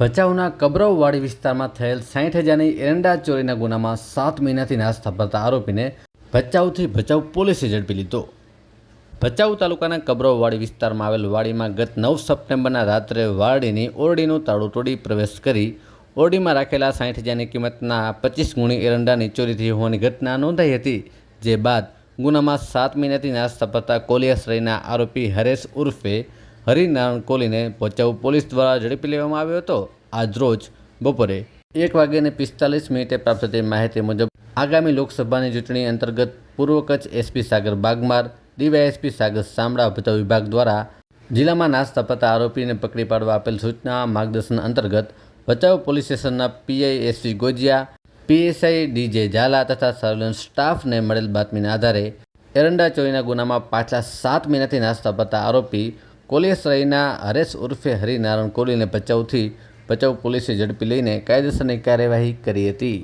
ભચાઉના કબરવવાડી વિસ્તારમાં થયેલ સાઠ હજારની એરંડા ચોરીના ગુનામાં સાત મહિનાથી નાશ થપાતા આરોપીને ભચાઉથી ભચાઉ પોલીસે ઝડપી લીધો. ભચાઉ તાલુકાના કબરવવાડી વિસ્તારમાં આવેલ વાડીમાં ગત નવ સપ્ટેમ્બરના રાત્રે વાડીની ઓરડીનું તાળું તોડી પ્રવેશ કરી ઓરડીમાં રાખેલા સાઠ હજારની કિંમતના પચીસ ગુણી એરંડાની ચોરી થઈ હોવાની ઘટના નોંધાઈ હતી, જે બાદ ગુનામાં સાત મહિનાથી નાશ થપાતા કોલિયાશ્રયના આરોપી હરેશ ઉર્ફે હરિનારાયણ કોહલીને ભચાઉ પોલીસ દ્વારા ઝડપી લેવામાં આવ્યો હતો. આજરોજ બપોરે એક વાગ્યાને પિસ્તાલીસ મિનિટે પ્રાપ્ત થતી માહિતી મુજબ આગામી લોકસભાની ચૂંટણી અંતર્ગત પૂર્વ કચ્છ એસપી સાગર બાગમાર ડીવાયએસપી સાગર સામડા ભચાઉ વિભાગ દ્વારા જિલ્લામાં નાશ થપાતા આરોપીને પકડી પાડવા આપેલ સૂચના માર્ગદર્શન અંતર્ગત ભચાઉ પોલીસ સ્ટેશનના PI SP Gojiya, PSI DJ Zala તથા સર્વેલન્સ સ્ટાફને મળેલ બાતમીના આધારે એરંડા ચોરીના ગુનામાં પાછલા સાત મહિનાથી નાસ્તા પડતા આરોપી કોલિયાસરાયના હરેશ ઉર્ફે હરિનારાયણ કોહલીને ભચાઉથી ભચાઉ પોલીસે ઝડપી લઈને કાયદેસરની કાર્યવાહી કરી હતી.